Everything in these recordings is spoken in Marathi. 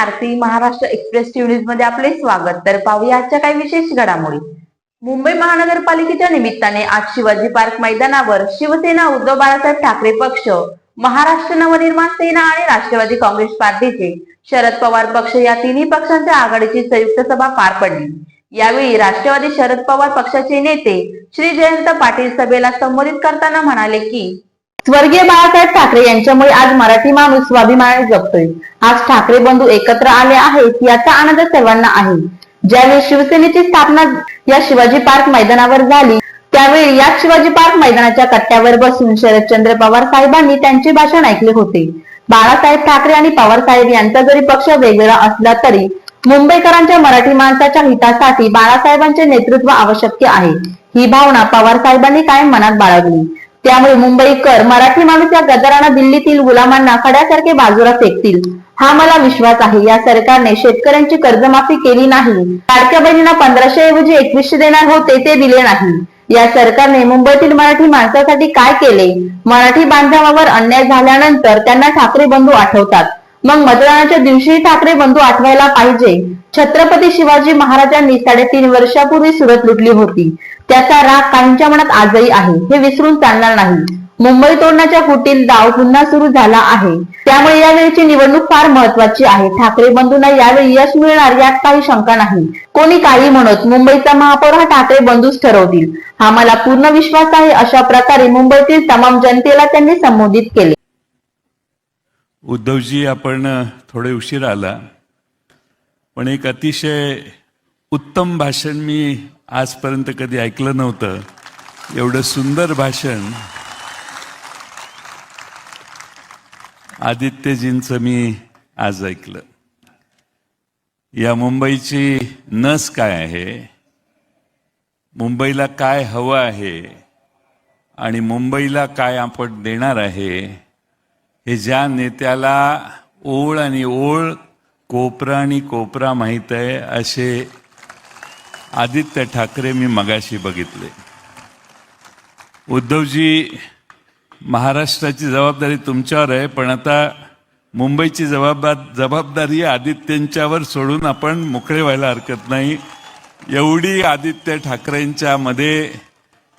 आरती महाराष्ट्र एक्सप्रेस न्यूजमध्ये आपले स्वागत. तर पाहूया आजच्या काही विशेष घडामोडी. मुंबई महानगरपालिकेच्या निमित्ताने आज शिवाजी पार्क मैदानावर शिवसेना उद्धव बाळासाहेब ठाकरे पक्ष महाराष्ट्र नवनिर्माण सेना आणि राष्ट्रवादी काँग्रेस पार्टीचे शरद पवार पक्ष या तिन्ही पक्षांच्या आघाडीची संयुक्त सभा पार पडली. यावेळी राष्ट्रवादी शरद पवार पक्षाचे नेते श्री जयंत पाटील सभेला संबोधित करताना म्हणाले की स्वर्गीय बाळासाहेब ठाकरे यांच्यामुळे आज मराठी माणूस स्वाभिमानाने जगतोय. आज ठाकरे बंधू एकत्र आले आहेत याचा आनंद सर्वांना आहे. ज्यावेळी शिवसेनेची स्थापना या शिवाजी पार्क मैदानावर झाली त्यावेळी याच शिवाजी पार्क मैदानाच्या कट्ट्यावर बसून शरदचंद्र पवार साहेबांनी त्यांचे भाषण ऐकले होते. बाळासाहेब ठाकरे आणि पवार साहेब यांचा जरी पक्ष वेगवेगळा असला तरी मुंबईकरांच्या मराठी माणसाच्या हितासाठी बाळासाहेबांचे नेतृत्व आवश्यक आहे. ही भावना पवार साहेबांनी कायम मनात बाळगली. त्यामुळे मुंबईकर मराठी माणूस या गदारांना दिल्लीतील गुलामांना खड्यासारखे बाजूला फेकतील. हा मला विश्वास आहे. या सरकारने शेतकऱ्यांची कर्जमाफी केली नाही. लाडक्या बहिणींना पंधराशे ऐवजी एकवीसशे देणार होते ते दिले नाही. या सरकारने मुंबईतील मराठी माणसासाठी काय केले? मराठी बांधवावर अन्याय झाल्यानंतर त्यांना ठाकरे बंधू आठवतात. मग मतदानाच्या दिवशी ठाकरे बंधू आठवायला पाहिजे. छत्रपती शिवाजी महाराजांनी साडेतीन वर्षापूर्वी सुरत लुटली होती. त्याचा राग काहींच्या मनात आजही आहे. हे विसरून चालणार नाही. मुंबई तोडण्याच्या कुटील डाव पुन्हा सुरू झाला आहे. त्यामुळे यावेळीची निवडणूक फार महत्वाची आहे. ठाकरे बंधूंना यावेळी यश मिळणार यात काही शंका नाही. कोणी काही म्हणत मुंबईचा महापौर हा ठाकरे बंधूच ठरवतील. हा मला पूर्ण विश्वास आहे. अशा प्रकारे मुंबईतील तमाम जनतेला त्यांनी संबोधित केले. उद्धवजी आपण थोडे उशीर आला पण एक अतिशय उत्तम भाषण मी आजपर्यंत कधी ऐकलं नव्हतं. एवढं सुंदर भाषण आदित्यजींचं मी आज ऐकलं. या मुंबईची नस काय आहे? मुंबईला काय हवं आहे? आणि मुंबईला काय आपण देणार आहे? हे ज्या नेत्याला ओळ आणि ओळ कोपरा आणि कोपरा माहीत आहे असे आदित्य ठाकरे मी मगाशी बघितले. उद्धवजी महाराष्ट्राची जबाबदारी तुमच्यावर आहे पण आता मुंबईची जबाबदार जबाबदारी आदित्यंच्यावर सोडून आपण मोकळे व्हायला हरकत नाही. एवढी आदित्य ठाकरेंच्या मध्ये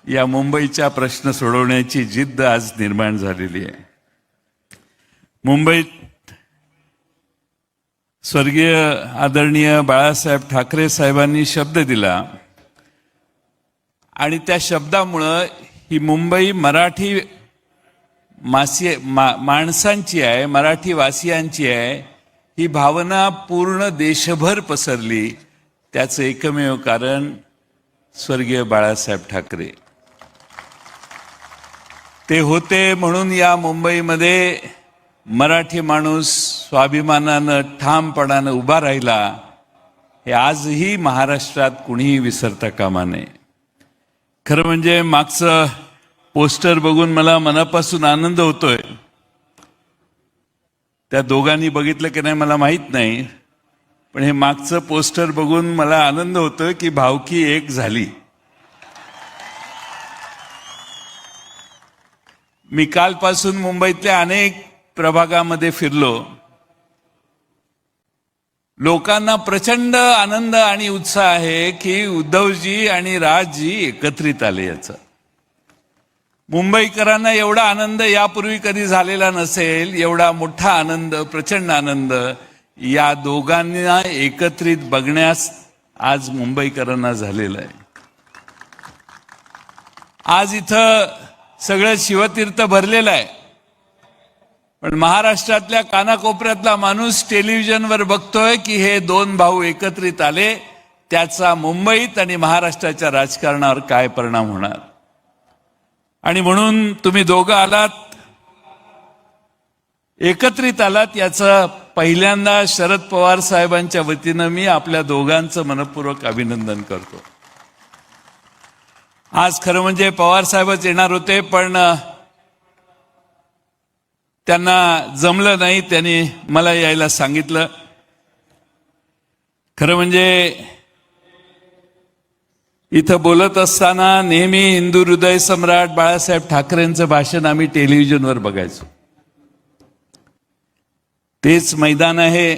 या मुंबईचा प्रश्न सोडवण्याची जिद्द आज निर्माण झालेली आहे. मुंबईत स्वर्गीय आदरणीय बाळासाहेब ठाकरे साहेबांनी शब्द दिला. आणि त्या शब्दामुळं ही मुंबई मराठी मासी मा माणसांची आहे मराठी वासियांची आहे ही भावना पूर्ण देशभर पसरली. त्याचं एकमेव कारण स्वर्गीय बाळासाहेब ठाकरे. ते होते म्हणून या मुंबईमध्ये मराठी माणूस स्वाभिमानानं ठामपणानं उभा राहिला हे आजही महाराष्ट्रात कुणीही विसरता कामा नये. खरं म्हणजे मागचं पोस्टर बघून मला मनापासून आनंद होतोय. त्या दोघांनी बघितलं की नाही मला माहीत नाही पण हे मागचं पोस्टर बघून मला आनंद होतोय की भावकी एक झाली. मी कालपासून मुंबईतल्या अनेक प्रभागामध्ये फिरलो लोकांना प्रचंड आनंद आणि उत्साह आहे की उद्धवजी आणि राजजी एकत्रित आले याचा. मुंबईकरांना एवढा आनंद यापूर्वी कधी झालेला नसेल एवढा मोठा आनंद प्रचंड आनंद या दोघांना एकत्रित बघण्यास आज मुंबईकरांना झालेला आहे. आज इथं सगळं शिवतीर्थ भरलेलं आहे. पण महाराष्ट्रातल्या कानाकोपऱ्यातला माणूस टेलिव्हिजनवर बघतोय की हे दोन भाऊ एकत्रित आले त्याचा मुंबईत आणि महाराष्ट्राच्या राजकारणावर काय परिणाम होणार? आणि म्हणून तुम्ही दोघं आलात एकत्रित आलात याचं पहिल्यांदा शरद पवार साहेबांच्या वतीनं मी आपल्या दोघांचं मनपूर्वक अभिनंदन करतो. आज खरं म्हणजे पवार साहेबच येणार होते पण त्यांना जमलं नाही त्यांनी मला यायला सांगितलं. खरं म्हणजे इथं बोलत असताना नेहमी हिंदू हृदय सम्राट बाळासाहेब ठाकरेंचं भाषण आम्ही टेलिव्हिजनवर बघायचो. तेच मैदान आहे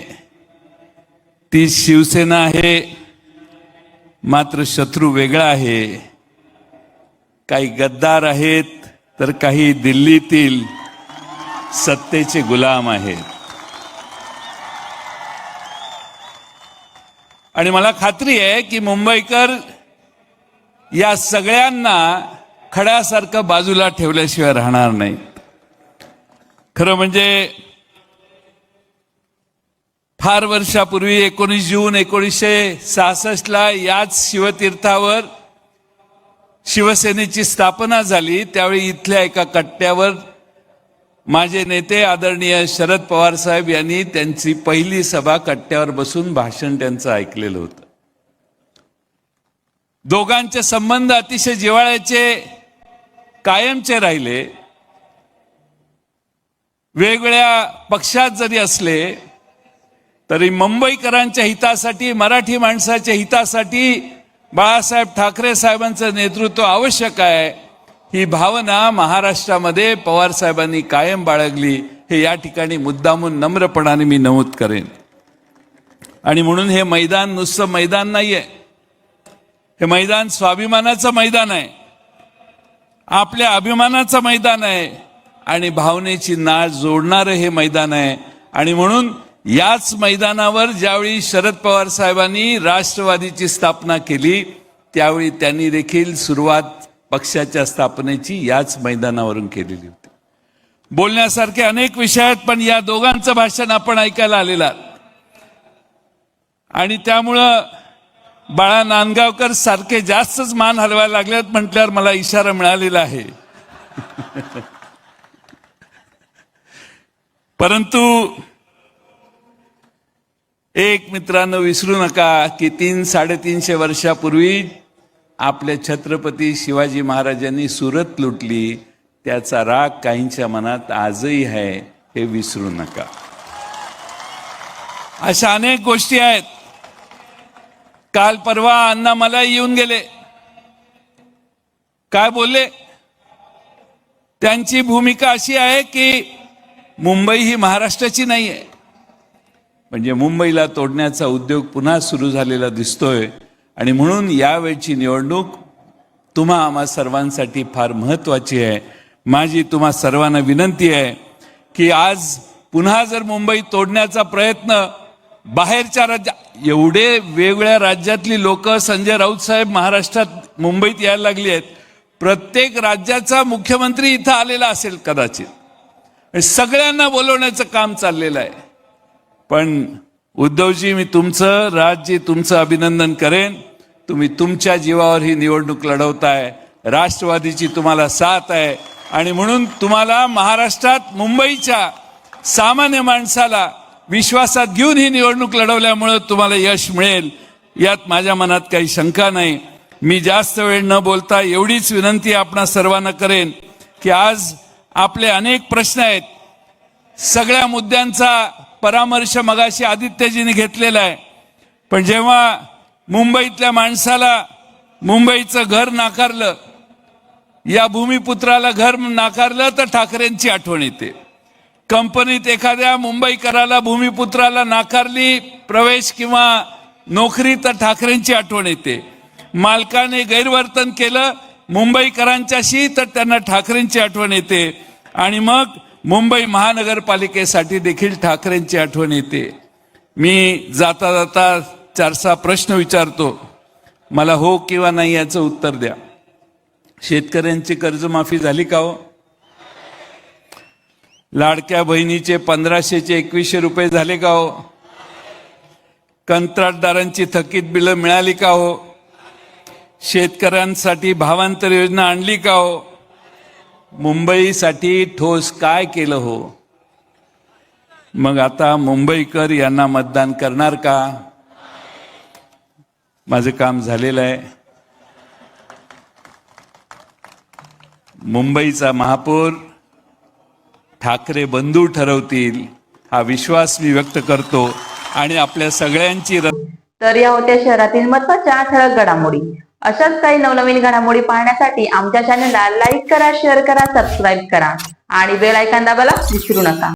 ती शिवसेना आहे मात्र शत्रू वेगळा आहे. काही गद्दार आहेत तर काही दिल्लीतील सत्तेचे गुलाम आहेत आणि मला खात्री आहे की मुंबईकर या सगळ्यांना खड्यासारखं बाजूला ठेवल्याशिवाय राहणार नाही. खरं म्हणजे फार वर्षापूर्वी एकोणीस जून एकोणीसशे सहासष्टला याच शिवतीर्थावर शिवसेनेची स्थापना झाली त्यावेळी इथल्या एका कट्ट्यावर माझे नेते आदरणीय शरद पवार साहेब यांनी त्यांची पहिली सभा कट्ट्यावर बसून भाषण त्यांचं ऐकलेलं होतं. दोघांचे संबंध अतिशय जिव्हाळ्याचे कायमचे राहिले. वेगवेगळ्या पक्षात जरी असले तरी मुंबईकरांच्या हितासाठी मराठी माणसाच्या हितासाठी बाळासाहेब ठाकरे साहेबांचं नेतृत्व आवश्यक आहे. ही भावना महाराष्ट्रामध्ये पवार साहेबांनी कायम बाळगली हे या ठिकाणी मुद्दामून नम्रपणाने मी नमूद करेन. आणि म्हणून हे मैदान नुसतं मैदान नाहीये. हे मैदान स्वाभिमानाचं मैदान आहे. आपल्या अभिमानाचं मैदान आहे. आणि भावनेची नाळ जोडणारं हे मैदान आहे. आणि म्हणून याच मैदानावर ज्यावेळी शरद पवार साहेबांनी राष्ट्रवादीची स्थापना केली त्यावेळी त्यांनी देखील सुरुवात पक्षाच्या स्थापनेची याच मैदानावरून केलेली होती. बोलण्यासारखे अनेक विषय आहेत पण या दोघांचं भाषण आपण ऐकायला आलेला आणि त्यामुळं बाळा नांदगावकर सारखे जास्तच मान हलवायला लागलेत म्हटल्यावर मला इशारा मिळालेला आहे. परंतु एक मित्रांनो विसरू नका की तीन साडेतीनशे वर्षापूर्वी आपल्या छत्रपती शिवाजी महाराजांनी सुरत लुटली त्याचा राग काहींच्या मनात आजही आहे हे विसरू नका. अशा अनेक गोष्टी आहेत. काल परवा अण्णा मला येऊन गेले. काय बोलले? त्यांची भूमिका अशी आहे की मुंबई ही महाराष्ट्राची नाही आहे म्हणजे मुंबईला तोडण्याचा उद्योग पुन्हा सुरू झालेला दिसतोय. आणि म्हणून यावेळची निवडणूक तुम्हा आम्हा सर्वांसाठी फार महत्वाची आहे. माझी तुम्हा सर्वांना विनंती आहे की आज पुन्हा जर मुंबई तोडण्याचा प्रयत्न बाहेरच्या राज्य एवढे वेगवेगळ्या राज्यातली लोक संजय राऊत साहेब महाराष्ट्रात मुंबईत यायला लागली आहेत. प्रत्येक राज्याचा मुख्यमंत्री इथं आलेला असेल कदाचित. सगळ्यांना बोलवण्याचं काम चाललेलं आहे. पण उद्धवजी मी तुमचं राज्य तुमचं अभिनंदन करेन. तुम्ही तुमच्या जीवावर ही निवडणूक लढवताय. राष्ट्रवादीची तुम्हाला साथ आहे. आणि म्हणून तुम्हाला महाराष्ट्रात मुंबईच्या सामान्य माणसाला विश्वासात घेऊन ही निवडणूक लढवल्यामुळं तुम्हाला यश मिळेल. यात माझ्या मनात काही शंका नाही. मी जास्त वेळ न बोलता एवढीच विनंती आपणा सर्वांना करेन की आज आपले अनेक प्रश्न आहेत. सगळ्या मुद्द्यांचा परामर्श मगाशी आदित्यजीने घेतलेला आहे. पण जेव्हा मुंबईतल्या माणसाला मुंबईचं घर नाकारलं या भूमिपुत्राला घर नाकारलं तर ठाकरेंची आठवण येते. कंपनीत एखाद्या मुंबईकराला भूमिपुत्राला नाकारली प्रवेश किंवा नोकरी तर ठाकरेंची आठवण येते. मालकाने गैरवर्तन केलं मुंबईकरांच्याशी तर त्यांना ठाकरेंची आठवण येते. आणि मग मुंबई महानगरपालिकेसाठी देखील ठाकरेंची आठवण येते. मी जाता जाता चारसा प्रश्न विचारतो. मला हो किंवा नाही याचं उत्तर द्या. शेतकऱ्यांची कर्जमाफी झाली का हो? लाडक्या बहिणीचे पंधराशेचे एकवीसशे रुपये झाले का हो? कंत्राटदारांची थकीत बिलं मिळाली का हो? शेतकऱ्यांसाठी भावांतर योजना आणली का हो? मुंबईसाठी ठोस काय केलं हो? मग आता मुंबईकर यांना मतदान करणार का? माझं काम झालेलं आहे. मुंबईचा महापौर ठाकरे बंधू ठरवतील हा विश्वास मी व्यक्त करतो आणि आपल्या सगळ्यांची तर या होत्या शहरातील महत्त्वाच्या ठळक घडामोडी. अशाच काही नवनवीन घडामोडी पाहण्यासाठी आमच्या चॅनलला लाईक करा शेअर करा सबस्क्राईब करा. आणि बेल आयकॉन दाबायला विसरू नका.